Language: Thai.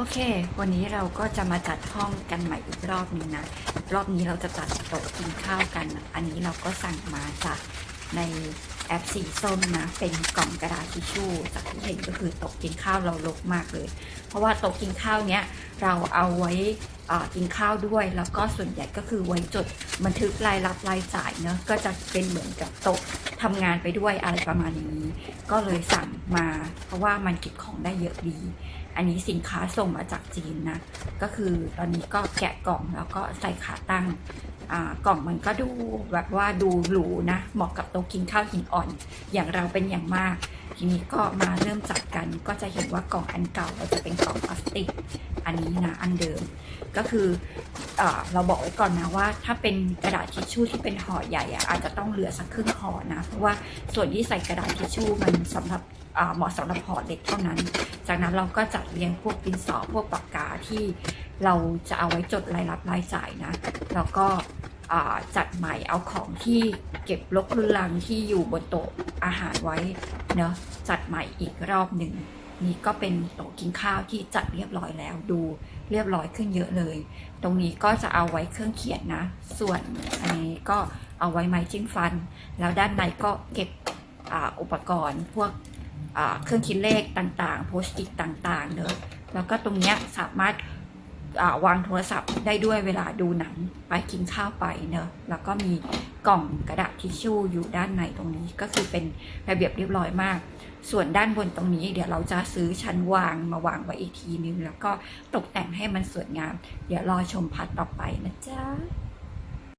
โอเค วันนี้เราก็จะมาจัดห้องกันใหม่อีกรอบหนึงนะ รอบนี้เราจะจัดโต๊ะกินข้าวกัน อันนี้เราก็สั่งมาจากใน แอปสีส้มนะ เป็นกล่องกระดาษทิชชู่จากที่เห็นก็คือโต๊ะกินข้าวเราลกมากเลย เพราะว่าโต๊ะกินข้าวเนี้ยเราเอาไว้อ่ากินข้าวด้วย แล้วก็ส่วนใหญ่ก็คือไว้จดบันทึกรายรับรายจ่ายเนอะก็จะเป็นเหมือนกับโต๊ะทำงานไปด้วยอะไรประมาณนี้ ก็เลยสั่งมา เพราะว่ามันเก็บของได้เยอะดี อันนี้สินค้าส่งมาจากจีนนะ ก็คือตอนนี้ก็แกะกล่องแล้วก็ใส่ขาตั้ง กล่องมันก็ดูแบบว่าดูหรูนะ เหมาะกับโต๊ะกินข้าวหินอ่อน อย่างเราเป็นอย่างมาก ทีนี้ก็มาเริ่มจัดกันก็จะเห็นว่ากล่องอันเก่าเราจะเป็นกล่องพลาสติก อันนี้นะอันเดิม ก็คือเอเราบอกไว้ก่อนนะว่า ถ้าเป็นกระดาษทิชชู่ที่เป็นห่อใหญ่อะอาจจะต้องเหลือสักครึ่งห่อนะเพราะว่าส่วนที่ใส่กระดาษทิชชู่มันสำหรับเหมาะสำหรับห่อเล็กเท่านั้น จากนั้นเราก็จัดเรียงพวกดินสอพวกปากกาที่ เราจะเอาไว้จดรายรับรายจ่ายนะ แล้วก็จัดใหม่เอาของที่เก็บลกเรืองที่อยู่บนโต๊ะอาหารไว้เนอะจัดใหม่อีกรอบหนึ่งนี่ก็เป็นโต๊ะกินข้าวที่จัดเรียบร้อยแล้วดูเรียบร้อยขึ้นเยอะเลย ตรงนี้ก็จะเอาไว้เครื่องเขียนนะ ส่วนอันนี้ก็เอาไว้ไม้จิ้มฟัน แล้วด้านในก็เก็บออุปกรณ์พวกเครื่องคิดเลขต่างๆ โพสต์อิทต่างๆเนอะแล้วก็ตรงเนี้ยสามารถ วางโทรศัพท์ได้ด้วยเวลาดูหนังไปกินข้าวไปเนอะแล้วก็มีกล่องกระดาษทิชชู่อยู่ด้านในตรงนี้ก็คือเป็นระเบียบเรียบร้อยมาก ส่วนด้านบนตรงนี้ เดี๋ยวเราจะซื้อชั้นวางมาวางไว้อีกทีนึง แล้วก็ตกแต่งให้มันสวยงาม เดี๋ยวรอชมพัดต่อไปนะจ๊ะ